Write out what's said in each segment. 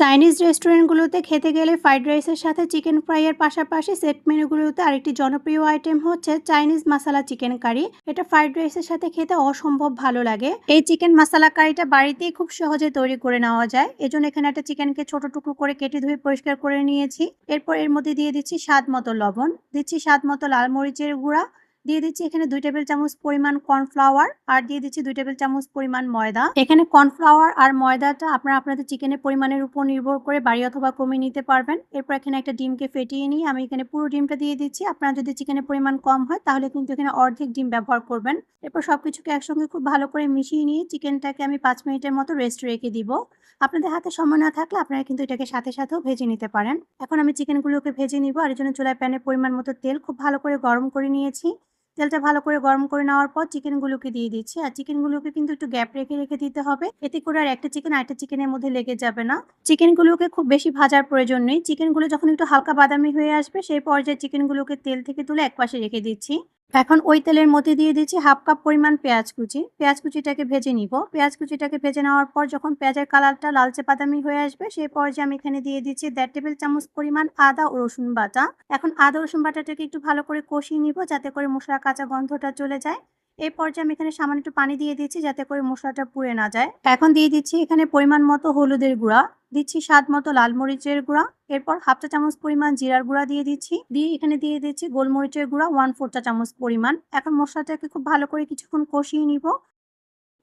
Chinese রেস্টুরেন্টগুলোতে খেতে গেলে fried রাইসের সাথে চিকেন ফ্রাইয়ের পাশাপাশি সেট মেনুগুলোতে আরেকটি জনপ্রিয় আইটেম হচ্ছে চাইনিজ মাসালা চিকেন কারি। এটা ফ্রাইড রাইসের সাথে খেতে অসম্ভব ভালো লাগে। এই চিকেন মাসালা কারিটা বাড়িতেই খুব সহজে তৈরি করে নেওয়া যায়। এজন্য এখানে একটা চিকেনকে ছোট টুকরো করে কেটে ধুয়ে পরিষ্কার করে নিয়েছি। এরপর এর মধ্যে দিয়ে দিচ্ছি স্বাদ মতো লবণ। দিচ্ছি স্বাদ মতো লাল মরিচের গুঁড়া। দিয়ে দিচ্ছি এখানে দুই টেবিল চামচ পরিমাণ কর্নফ্লাওয়ার আর দিয়ে দিচ্ছি দুই টেবিল চামচ পরিমাণ ময়দা। এখানে কর্নফ্লাওয়ার আর ময়দাটা আপনারা আপনাদের চিকেনের পরিমাণের উপর নির্ভর করে বাড়ি অথবা কমিয়ে নিতে পারবেন। এরপর এখানে একটা ডিমকে ফেটিয়ে নিয়ে আমি এখানে পুরো ডিমটা দিয়ে দিচ্ছি। আপনারা যদি চিকেনের পরিমাণ কম হয় তাহলে কিন্তু এখানে অর্ধেক ডিম ব্যবহার করবেন। এরপর সবকিছুকে একসঙ্গে খুব ভালো করে মিশিয়ে নিয়ে চিকেনটাকে আমি পাঁচ মিনিটের মতো রেস্ট রেখে দিব। আপনাদের হাতে সময় না থাকলে আপনারা কিন্তু এটাকে সাথে সাথেও ভেজে নিতে পারেন। এখন আমি চিকেনগুলোকে ভেজে নিব আর এর জন্য চুলায় প্যানে পরিমাণ মতো তেল খুব ভালো করে গরম করে নিয়েছি। তেলটা ভালো করে গরম করে নেওয়ার পর চিকেনগুলোকে দিয়ে দিচ্ছি। আর চিকেনগুলোকে কিন্তু একটু গ্যাপ রেখে রেখে দিতে হবে। এতে করে আর একটা চিকেন আরেকটা চিকেনের মধ্যে লেগে যাবে না। চিকেনগুলোকে খুব বেশি ভাজার প্রয়োজন নেই। চিকেনগুলো যখন একটু হালকা বাদামি হয়ে আসবে, সেই পর্যায়ে চিকেনগুলোকে তেল থেকে তুলে একপাশে রেখে দিচ্ছি। এখন ওই তেলের মধ্যে দিয়ে দিচ্ছি হাফ কাপ পরিমাণ পেঁয়াজ কুচি। পেঁয়াজ কুচিটাকে ভেজে নিব। পেঁয়াজ কুচিটাকে ভেজে নেওয়ার পর যখন পেঁয়াজের কালারটা লালচে বাদামি হয়ে আসবে সেই পর্যায়ে আমি এখানে দিয়ে দিচ্ছি দেড় টেবিল চামচ পরিমাণ আদা ও রসুন বাটা। এখন আদা রসুন বাটাটাকে একটু ভালো করে কষিয়ে নিব যাতে করে মশলার কাঁচা গন্ধটা চলে যায়। এই পর্যায়ে আমি এখানে সামান্য একটু পানি দিয়ে দিচ্ছি যাতে করে মশলাটা পুড়ে না যায়। এখন দিয়ে দিচ্ছি এখানে পরিমাণ মতো হলুদের গুঁড়া। দিচ্ছি স্বাদ মতো লাল মরিচের গুঁড়া, এরপর হাফ চা চামচ পরিমাণ জিরার গুঁড়া দিয়ে দিচ্ছি। দিয়ে এখানে দিয়ে দিচ্ছি গোলমরিচের গুঁড়া ওয়ান ফোর চা চামচ পরিমাণ। এখন মশলাটাকে খুব ভালো করে কিছুক্ষণ কষিয়ে নিব।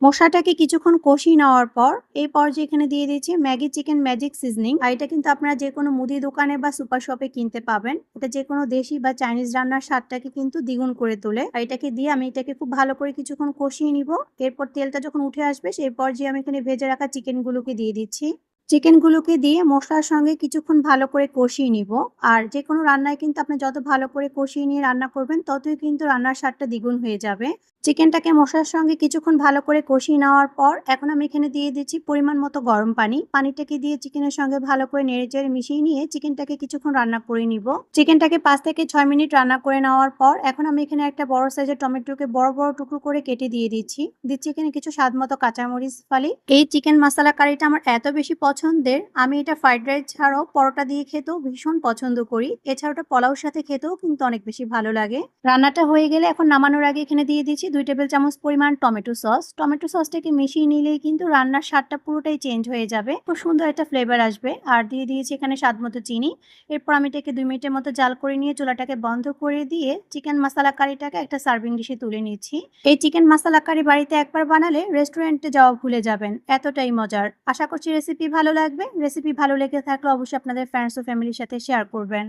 মশলাটাকে কিছুক্ষণ কষিয়ে নেওয়ার পর, এই পর্যায়ে এখানে দিয়ে দিচ্ছি ম্যাগি চিকেন ম্যাজিক সিজনিং। আর এটা কিন্তু আপনারা যে কোনো মুদি দোকানে বা সুপার শপে কিনতে পাবেন। এটা যে কোনো দেশি বা চাইনিজ রান্নার স্বাদটাকে কিন্তু দ্বিগুণ করে তোলে। আর এটাকে দিয়ে আমি এটাকে খুব ভালো করে কিছুক্ষণ কষিয়ে নিব। এরপর তেলটা যখন উঠে আসবে, সেই পর্যায়ে আমি এখানে ভেজে রাখা চিকেনগুলোকে দিয়ে দিচ্ছি। চিকেনগুলোকে দিয়ে মশলার সঙ্গে কিছুক্ষণ ভালো করে কষিয়ে নিব। আর যে কোনো রান্নায় কিন্তু আপনি যত ভালো করে কষিয়ে নিয়ে রান্না করবেন, ততই কিন্তু রান্নার স্বাদটা দ্বিগুণ হয়ে যাবে। চিকেনটাকে মশলার সঙ্গে কিছুক্ষণ ভালো করে কষিয়ে নেওয়ার পর, এখন আমি এখানে দিয়ে দিচ্ছি পরিমাণ মতো গরম পানি। পানিটাকে দিয়ে চিকেনের সঙ্গে ভালো করে নেড়ে চেড়ে মিশিয়ে নিয়ে চিকেনটাকে কিছুক্ষণ রান্না করে নিব। চিকেনটাকে পাঁচ থেকে ছয় মিনিট রান্না করে নেওয়ার পর, এখন আমি এখানে একটা বড় সাইজের টমেটোকে বড় বড় টুকরো করে কেটে দিয়ে দিচ্ছি। দিচ্ছি এখানে কিছু স্বাদ মতো কাঁচামরিচ ফালি। এই চিকেন মশলা কারিটা আমার এত বেশি পছন্দের, আমি এটা ফ্রাইড রাইস ছাড়াও পরোটা দিয়ে খেতেও ভীষণ পছন্দ করি। এছাড়াও এটা পোলাওর সাথে খেতেও কিন্তু অনেক বেশি ভালো লাগে। রান্নাটা হয়ে গেলে এখন নামানোর আগে এখানে দিয়ে দিচ্ছি দুই টেবিল চামচ পরিমাণ টমেটো সস। টমেটো সসটাকে মিশিয়ে নিলেই কিন্তু রান্নার স্বাদটা পুরোটাই চেঞ্জ হয়ে যাবে। খুব সুন্দর একটা ফ্লেভার আসবে। আর দিয়ে দিয়েছি এখানে স্বাদ মতো চিনি। এরপর আমি এটাকে দুই মিনিটের মতো জাল করে নিয়ে চুলাটাকে বন্ধ করে দিয়ে চিকেন মশলা কারিটাকে একটা সার্ভিং ডিশে তুলে নিচ্ছি। এই চিকেন মশলা কারি বাড়িতে একবার বানালে রেস্টুরেন্টে যাওয়া ভুলে যাবেন। এতটাই মজার। আশা করছি রেসিপি ভালো লাগবে? রেসিপি ভালো লেগে থাকলে অবশ্যই আপনাদের ফ্রেন্ডস ও ফ্যামিলির সাথে শেয়ার করবেন।